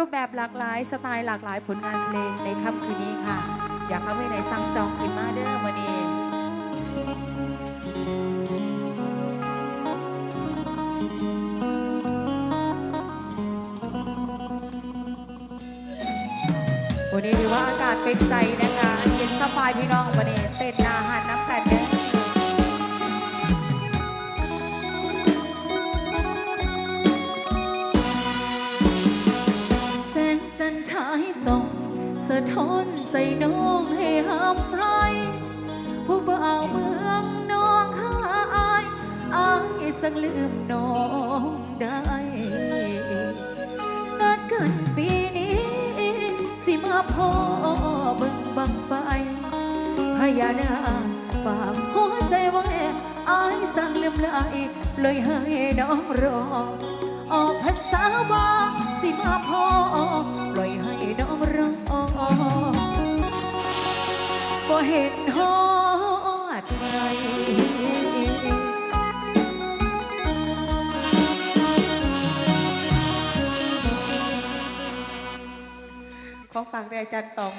รูปแบบหลากหลายสไตล์หลากหลายผลงานเพลงในค่ำคืนนี้ค่ะ อยากเข้าไปในสั่งจองขึ้นมาเด้อมานี่วันนี้ถือว่าอากาศเป็นใจนะคะเย็นสบายพี่น้องวันนี้เต้นอาหารน้ำ สะท้อนใจน้องให้ห้ำไรผู้บ่าวเมืองน้องข้าอายอายสังลืมน้องได้นัดกันปีนี้ สิมาพ่อเบิ่งบังไฟพญานาฝากหัวใจไว้อายสั่งลืมไหลเลยให้น้องรอออกพรรษาว่าสิมาพอปล่อย บ่เห็นฮอดใครขอฝากแรงจันตอง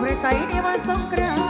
อประใสในวันสงกราน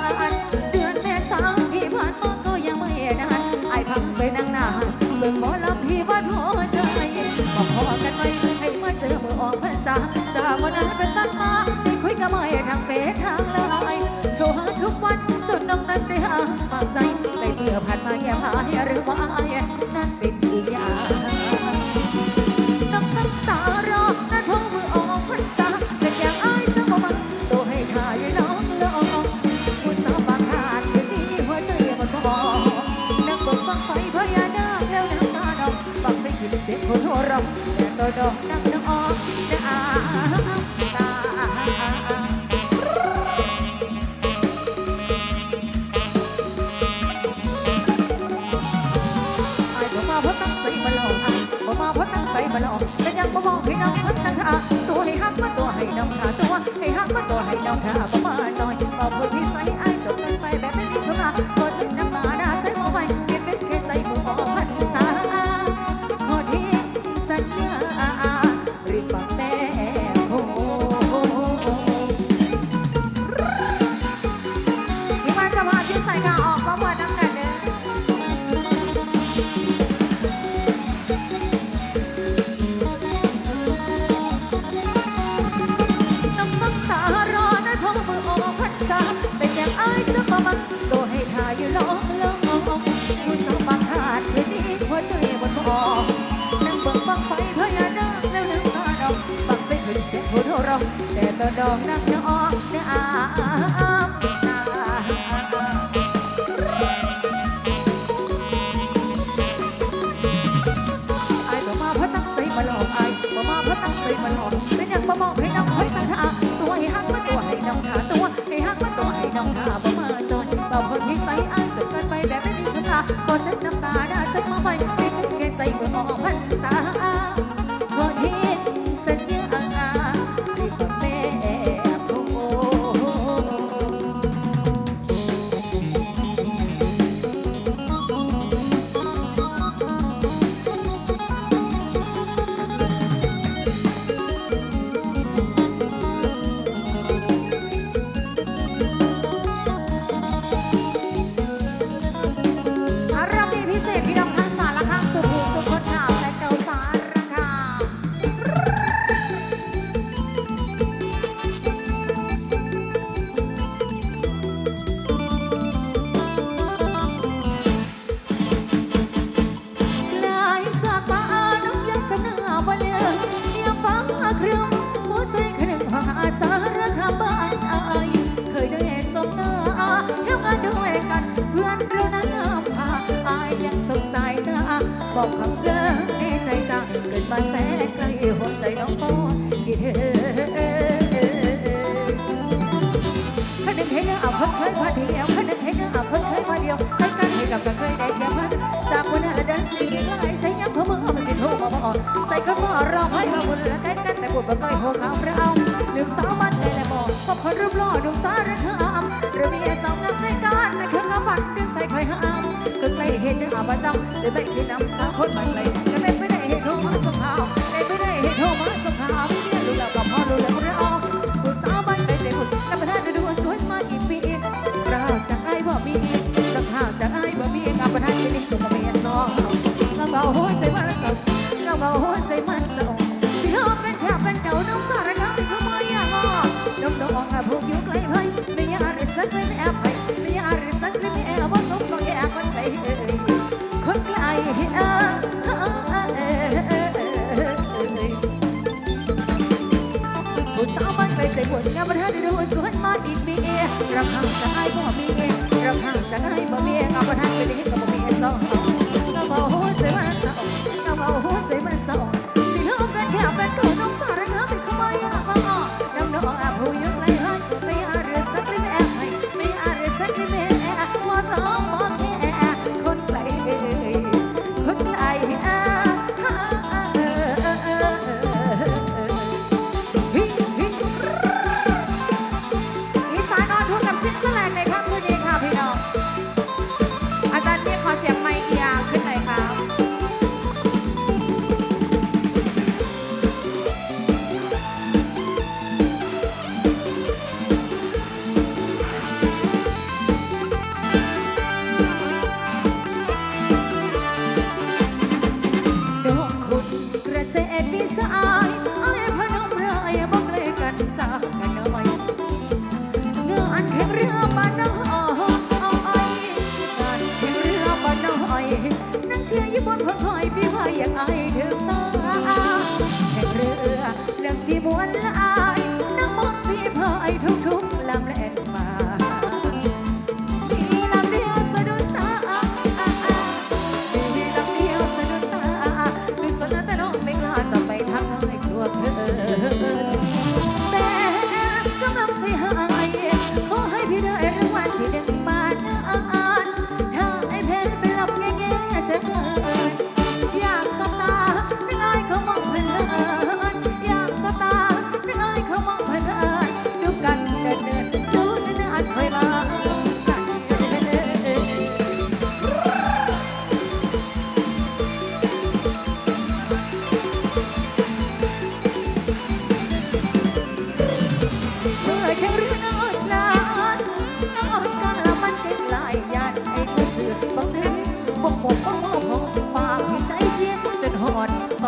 คนหัวเราะแต่ตัวดอกนั่งน้ำออกน้ำตาไอ้ผมมาเพราะตั้งใจมาหลอกอะผมาพราตั้งใจมาลอกแต่ยังบ่มองให้น้องพักตั้งท่าตัวให้หักมาตัวให้น้องท่าตัวให้หักมาตัวให้น้องท่าบ่มาจ แต่ตอนดอกนั่งน้องน้ำตาไอ้บ่มาเพราะตั้งใจมาหลอกไอ้บ่มาเพราะตั้งใจมาหลอกเป็นอย่างบ่มองให้น้องคอยตั้งท่าตัวให้หักมาตัวให้น้องท่าตัวให้หักมาตัวให้น้องท่าบ่มาจอยบ่คนที่ใส่ไอ้จบกันไปแบบไม่มีคำลาก็เช็ดน้ำ มหน้าเที่ยวงานด้วยกันเพื่อนเรานั้นนำพาอายยังสงสัยตาบอกคำเสื้อในใจจังเกิดมาแสนไกลหัวใจน้องพอคิดเธอาคนเคยพาเดียวคนนึงให้หน้าคนเคยพาเดียวให้กันให้กับก็เคยได้แค่พันจากคนนั้นละเดินสีไหลใช้ยังเขาเมื่อมาสิโทรมาบอกใส่คนมารอให้มาบุญละใกล้กันแต่บุญบ่เคยโหขาวเราลูกสาวบ้านไทยและบอกพบคนรูปหล่อหนุ่มสาวรคาม หรือมีสาวงามในการในเครื่องบันดึงใจคอยห้ามก็ใกล้เห็นอาประจำหรือไม่คิดนำสาวคนใหม่เลยก็เป็นไปได้เหตุโทรมาส่งข่าวเป็นไปได้เหตุโทรมาส่งข่าวพี่เนี่ยรู้แล้วก็พอรู้แล้วเราผู้สาวบ้านไทยแต่บุญกับประธานดูช่วยมาอีกปีเราจะไอ้บ่มีเราข่าวจะไอ้บ่มีกับประธานเป็นตัวกับเมียสองเราเบาหัวใจมันสดเราเบาหัวใจมันสดสิเฮาเป็นแถวเป็นเก่าน้องสารคามที่เขาไม่อยากน้องน้องอาผูกอยู่ไกลไพ่ไม่อยากสักลไป ไม่อยากสักเลยไม่แอบว่าสมต้องแย่คนไกลเอ้ยคนไกลเอ้ยผู้สาวบ้านไกลใจปวดงามประทานดูชวนมาอีกมีรักห่างจะให้บ่มีรักห่างจะให้บ่มีงาประทานไปเด็กก็บ่มีเอสอง อง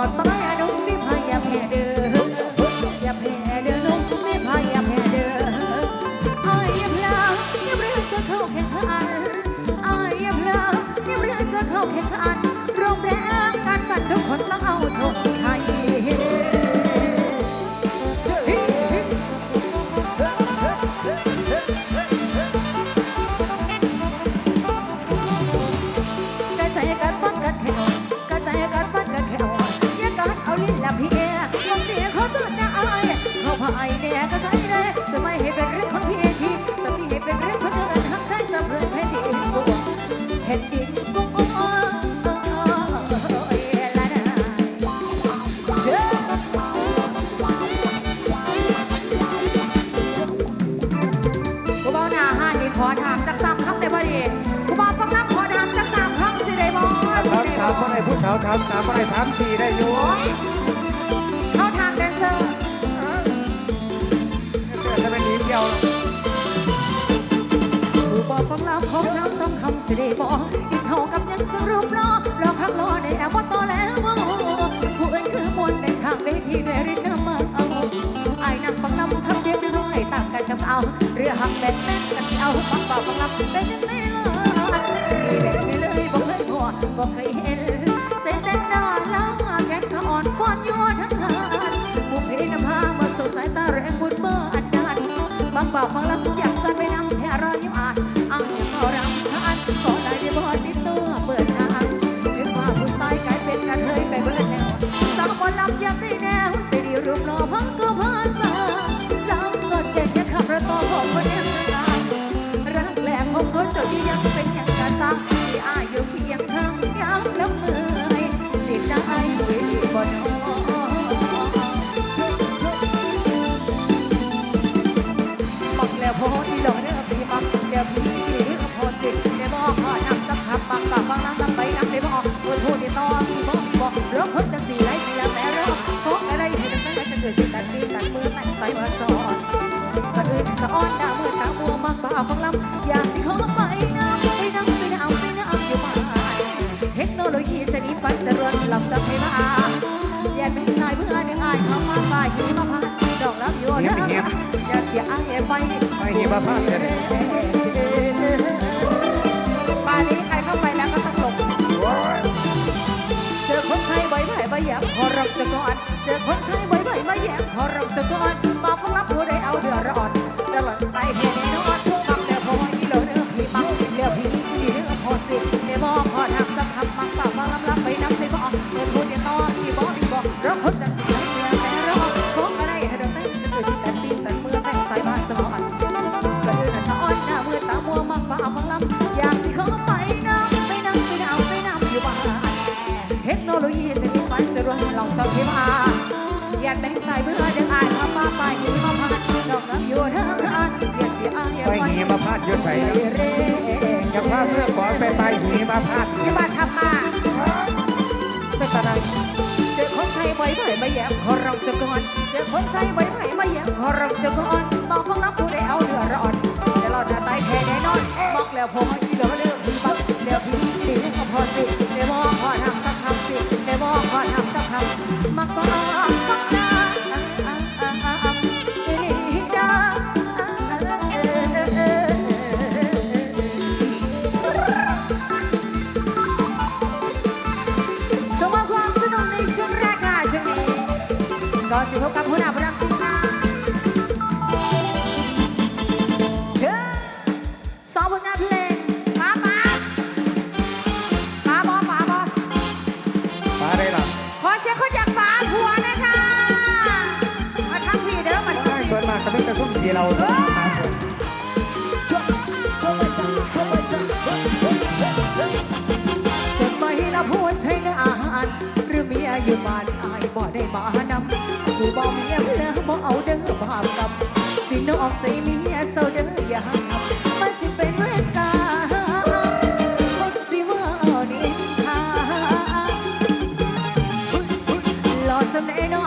อด ตื่นได้เขาพายเนี่ยก็ไกลเลยจะไม่ให้เป็นเรื่องของพี่ทีสักทีให้เป็นเรื่องคนอื่นหักใจสะเดินบุกแผ่นดินบุกโอ้ยละนะเชื่อกูบอกหน้าห้นขอถามจักสามคำได้บ่ดีกูบอกฟังน้ำขอถามจักสามคำสิได้บ่ถามสามบ่คนไหนผู้สาวถามสามคนไหนถามสี่ได้อยู่ ดียวกูบอกฟังน้ำขอถาสามคำสิได้บ่กินเท่ากับยังจะรูปรอรอข้างรอในแอปว่าต่อแล้วผู้อื่นคือมวลในทางเวทีด้วยรินำมาเอาไอ้นั่งฟังน้ำคำเดียวในร้อยต่างกันกับเอา เรือหักแบนแม่นก็สิเอาฟังเบาฟังน้ำเป็นยังไงล่ะนี่แหละใช่เลยบอกเคยพอบอกเคยเห็นเส้นเต้นนานแล้วแขนขาอ่อนฟอนยัวทั้งงาน บางเเออสิตักดีตักเมื่อไม่ใส่มาสอนสะอึกสะอ้อนดาวเมื่อตาบัวมากบ่าวของลำอยากสิขอไปนะไปนะไปเอาไปนะเอาอยู่บ้านเทคโนโลยีชนิดปัจจรวนหลับจำไม่มาแย่าเป็นนายเพื่อนอายเขามาป่าหิมะพานดอกรับอยู่นะอย่าเสียอายไปไปหิมะพานเลยป่านี้ใครเข้าไปแล้วก็ต้องหลบเจอคนใช้ไว้ได้ใบยับพอรับจะก่อน เจอคนใช้ไว้ไผ่แยมพอรับจะก่อนมาฟังรับผู้ใดเอาเดือดร้อน เพื่อนขอไปไปหิมาพานต์ที่บ้านทำมาเป็นตาไดเจอคนใช้ไว้ไผ่ไม่แย้มขอร้องจะก่อนเจอคนใช้ไว้ไผ่ไม่แย้มขอร้องจะก่อนบอกฟังรับผู้ใดเอาเดือดร้อนจะรอดจะตายแค่แน่นอนบอกแล้วผมอีโดเลือกพี่ปักเดี๋ยวพี่ดีก็พอสิเดี๋ยวบอกขอทำสักคำสิเดี๋ยวบอกขอทำสักคำมักบอกมักนา ก็สิพบกับหัวหน้าประจำทีมงานเชิญสอบผลงานเพลงมามามาบอมาบอปลาได้หรอขอเสียงคนอยากฝาผัวนะคะมาทั้งพี่เด้อมาทั้งพี่ส่วนมากก็เป็นกระซุ่มสีเราชมชมไปจังชมไปจังสมัยละพูดใช้ในอาหารหรือเมียอยู่บ้านอายบ่ได้มานำ ผู้บ่เมียเพลอบ่เอาเด้อบาปกับสิน้องใจเมียเศร้าเด้ออย่าหักมันสิเป็นเวรกรรมคนสิว่าเอานินทาหล่อสำเนน้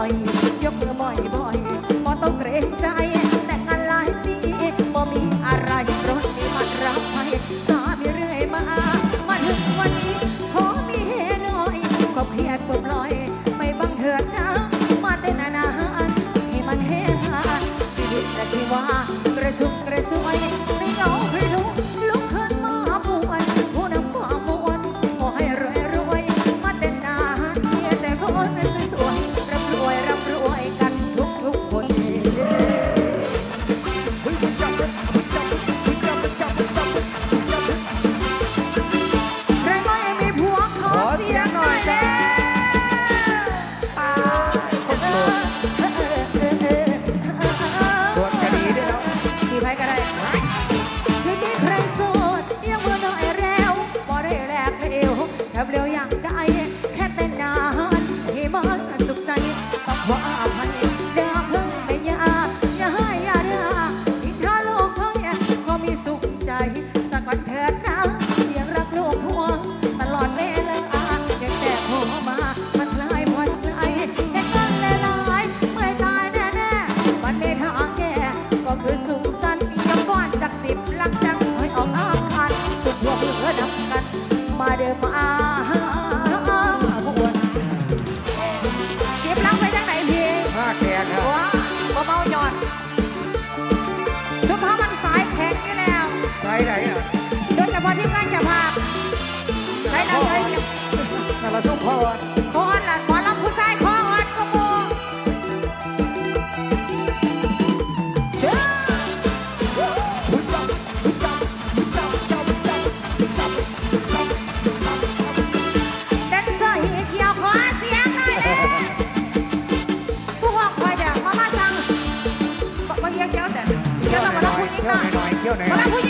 อยยกมือบ่อยบ่อยบ่ต้องเกรงใจ แต่กันหลายปีบ่มีอะไรรถมีมันรับใช้สามีเรื่อยมา มาถึงวันนี้ขอมีเหน่อยก็เพียดปลดร้อย ไม่บังเถิดนะ มาเต้นนานๆให้มันเฮฮาชีวิตแต่ชีวากระชุกกระชวย ลักจังเฮ้ยออกอาคันสุดดวงเหลือนับกัน มาเดิมมาพวกวนเสียบลังไปทางไหนพี่ห้าแขกครับว้าเบาหย่อนสุภาพมันสายแข็งนี่แล้วสายไหนโดยเฉพาะที่การจะพาใช้แล้วใช้นั่นละสุขอรพรละขอละ เที่ยวไหน พลังผู้หญิง